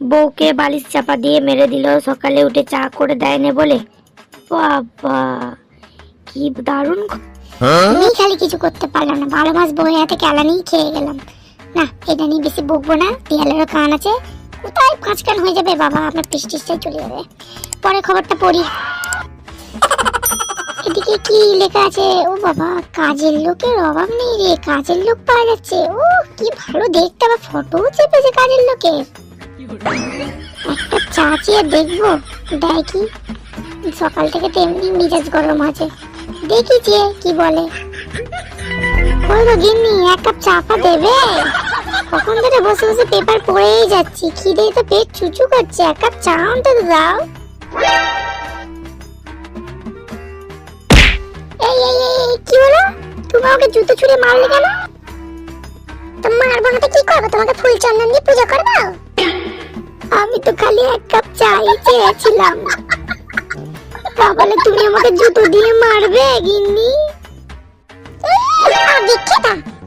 বউকে বালিশ চাপা দিয়ে মেরে দিল সকালে উঠে চা করে দেয় না বলে। বাবা কি দারুণ আমি খালি কিছু করতে পারলাম না ভালোবাসবো বউয়ের হাতে কেলানি খেয়ে গেলাম। না এটা নিয়ে বেশি বকবো না দেয়ালেরও কান আছে। কোথায় পাঁচ কান হয়ে যাবে বাবা আপনার পৃষ্টিসটাই চলে যাবে। পরে খবরটা পড়ি। এদিকে কি লেখা আছে? ও বাবা কাজের লোকের অভাব নেই রে কাজের লোক পাওয়া যাচ্ছে। ও কি ভালো দেখতে আবার ফটো চেপেছে কাজের লোকের একটা চা দেখব, দেয় সকাল থেকে তেমনি মিজাজ গরম আছে। দেখি যে কি বলে। ওই গিন্নি, এক কাপ চা দেবে? কখন ধরে বসে বসে পেপার পড়েই যাচ্ছি। খিদে তো পেট চুচু করছে। এক কাপ চা অন্তত দাও। এই এই এই কি হলো তুমি আমাকে জুতো ছুঁড়ে মারলে কেন? তো মারবো না তো কি করব? তোমাকে ফুল চন্দন দিয়ে পূজা করব? আমি তো খালি এক কাপ চাই চেয়েছিলাম। তাহলে তুমি আমাকে জুতো দিয়ে মারবে গিন্নি?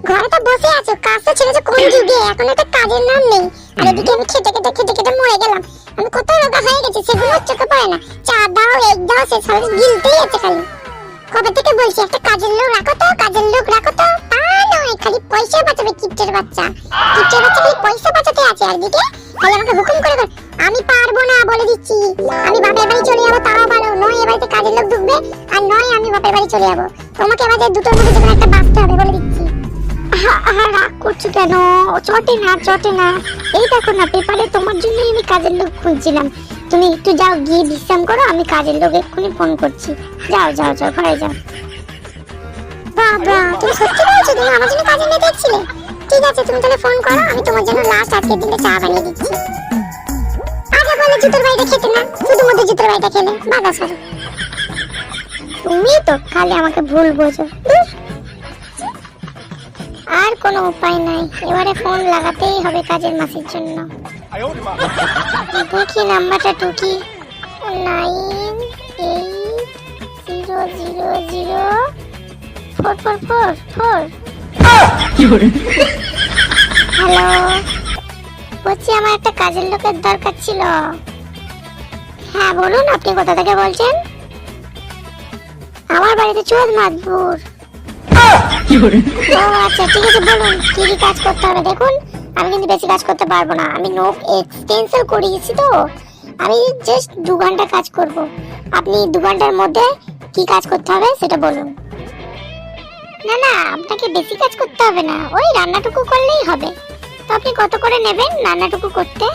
ঘরে তো বসে আছো কাজ তো ছেড়েছো কোন যুগে? এখন একটা কাজের নাম নেই। আর এদিকে আমি খেতে খেতে খেতে খেতে মরে গেলাম। আমি কত রোগা হয়ে গেছি সেগুলো চোখে পড়ে না। চা দাও এক দাও সে সব গিলতেই আছে খালি। কবে থেকে বলছি একটা কাজের লোক রাখো তো কাজের লোক রাখো তা। নয়, খালি পয়সা বাঁচাবে বাচ্চা। বাচ্চা খালি পয়সা বাঁচাতে আছে আর দিকে খালি আমাকে হুকুম করে আমি পারব না বলে দিচ্ছি। আমি বাপের বাড়ি চলে যাব, তাও ভালো, নয় কাজের লোক ঢুকবে, আর নয় আমি বাপের বাড়ি চলে যাব। তোমাকে দুটোর মধ্যে একটা বাঁচতে হবে বলে দিচ্ছি। রাগ কেন? চটে না চটে না। এই দেখো না, পেপারে তোমার জন্যই আমি কাজের লোক খুঁজছিলাম। তুমি একটু যাও, গিয়ে বিশ্রাম করো, আমি কাজের লোক এক্ষুনি ফোন করছি। যাও যাও যাও, ঘরে যাও। বাবা, তুমি সত্যি বলছো? তুমি আমার জন্য ঠিক আছে, তুমি তাহলে ফোন করো, আমি তোমার জন্য লাস্ট আজকের দিনে চা বানিয়ে দিচ্ছি। আগে বলে জুতোর বাড়িটা খেতে না, শুধু মধ্যে জুতোর বাড়িটা খেলে। তুমি তো খালি আমাকে ভুল বোঝো। আর কোনো উপায় নাই। এবারে ফোন লাগাতেই হবে কাজের মাসির জন্য। দেখি নাম্বারটা টুকি। Nine eight zero zero zero four four four four hello বলছি আমার একটা কাজের লোকের দরকার ছিল। হ্যাঁ বলুন আপনি কোথা থেকে বলছেন? আমার বাড়িতে চোদ মাতবুর ও আচ্ছা ঠিক আছে বলুন কি কি কাজ করতে হবে? দেখুন আমি কিন্তু বেশি কাজ করতে পারব না। আমি নো এক্সটেনশন করিয়েছি তো। আমি জাস্ট দু ঘণ্টা কাজ করব। আপনি দু ঘণ্টার মধ্যে কি কাজ করতে হবে সেটা বলুন। না না, আপনাকে বেশি কাজ করতে হবে না। ওই রান্নাটুকু করলেই হবে। তো আপনি কত করে নেবেন রান্নাটুকু করতে?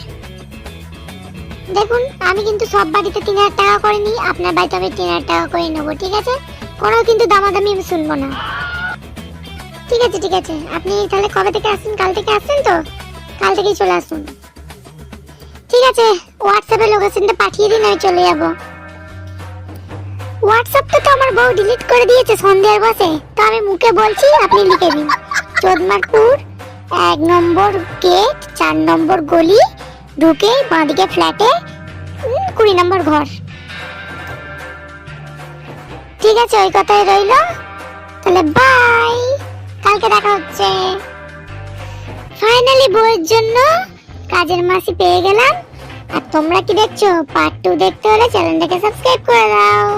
দেখুন, আমি কিন্তু সব বাড়িতে তিন হাজার টাকা করে নিই, আপনার বাড়িতে আমি তিন হাজার টাকা করে নেব, ঠিক আছে? কোনো কিন্তু দামাদামি আমি শুনব না। ঠিক আছে ঠিক আছে। আপনি তাহলে কবে থেকে আসছেন? কাল থেকে আসছেন তো? কাল থেকেই চলে আসুন। ঠিক আছে হোয়াটসঅ্যাপে লোকেশনটা পাঠিয়ে দিন, আমি চলে যাব। হোয়াটসঅ্যাপটা তো আমার বউ ডিলিট করে দিয়েছে সন্ধ্যার বসে। তো আমি মুখে বলছি, আপনি লিখে দিন। চোদমারপুর, এক নম্বর গেট চার নম্বর গলি, ঢুকে বাঁদিকে ফ্ল্যাটে কুড়ি নম্বর ঘর। ঠিক আছে, ওই কথাই রইল। তাহলে বাই কালকে দেখা হচ্ছে। ফাইনালি বইয়ের জন্য কাজের মাসি পেয়ে গেলাম। আর তোমরা কি দেখছ? পার্ট টু দেখতে হলে চ্যানেলটাকে সাবস্ক্রাইব করে দাও।